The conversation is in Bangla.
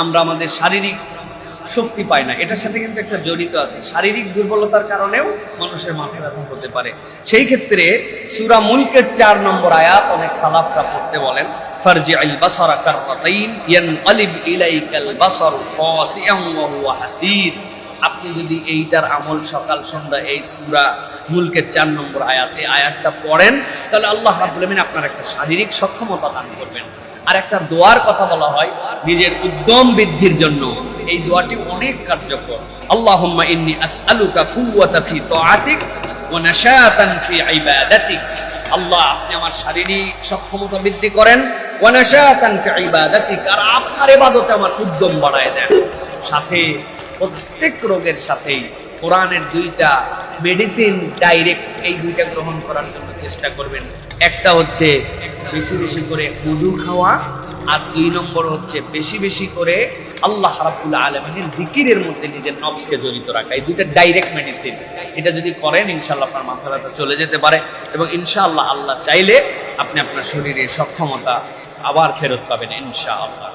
আমরা আমাদের শারীরিক শক্তি পাই না। এটার সাথে কিন্তু একটা জড়িত আছে। শারীরিক দুর্বলতার কারণেও মানুষের মাথা ব্যথা হতে পারে। সেই ক্ষেত্রে সুরা মুলকের চার নম্বর আয়াত অনেক সালাফরা পড়তে বলেন হাসির। আপনি যদি এইটার আমল সকাল, সন্ধ্যা এই সুরা মুলকের চার নম্বর আয়াত, আয়াতটা পড়েন, তাহলে আল্লাহ আলামিন আপনার একটা শারীরিক সক্ষমতা দান করবেন। আর একটা দোয়ার কথা বলা হয় নিজের উদ্যম বৃদ্ধির জন্য। এই দোয়াটি অনেক কার্যকর। আল্লাহুম্মা ইন্নী আসআলুকা কুওয়াতা ফি তাআতিক ওয়া নাশাতান ফি ইবাদাতিক। আল্লাহ, আপনি আমার শারীরিক সক্ষমতা বৃদ্ধি করেন, ওয়া নাশাতান ফি ইবাদাতিক। আর আপনার ইবাদতে আমার উদ্যম বাড়ায় দেন। সাথে, প্রত্যেক রোগের সাথেই কোরআনের দুইটা মেডিসিন ডাইরেক্ট এই দুইটা গ্রহণ করার জন্য চেষ্টা করবেন। একটা হচ্ছে বেশি বেশি করে উদু খাওয়া। আর দুই নম্বর হচ্ছে বেশি বেশি করে আল্লাহ রাবুল্লাহ আলমিনের জিকিরের মধ্যে নিজের নবসকে জড়িত রাখা। এই দুইটা ডাইরেক্ট মেডিসিন এটা যদি করেন ইনশাল্লাহ আপনার মাথা ব্যথা চলে যেতে পারে এবং ইনশাআল্লাহ আল্লাহ চাইলে আপনি আপনার শরীরের সক্ষমতা আবার ফেরত পাবেন, ইনশাআল্লাহ।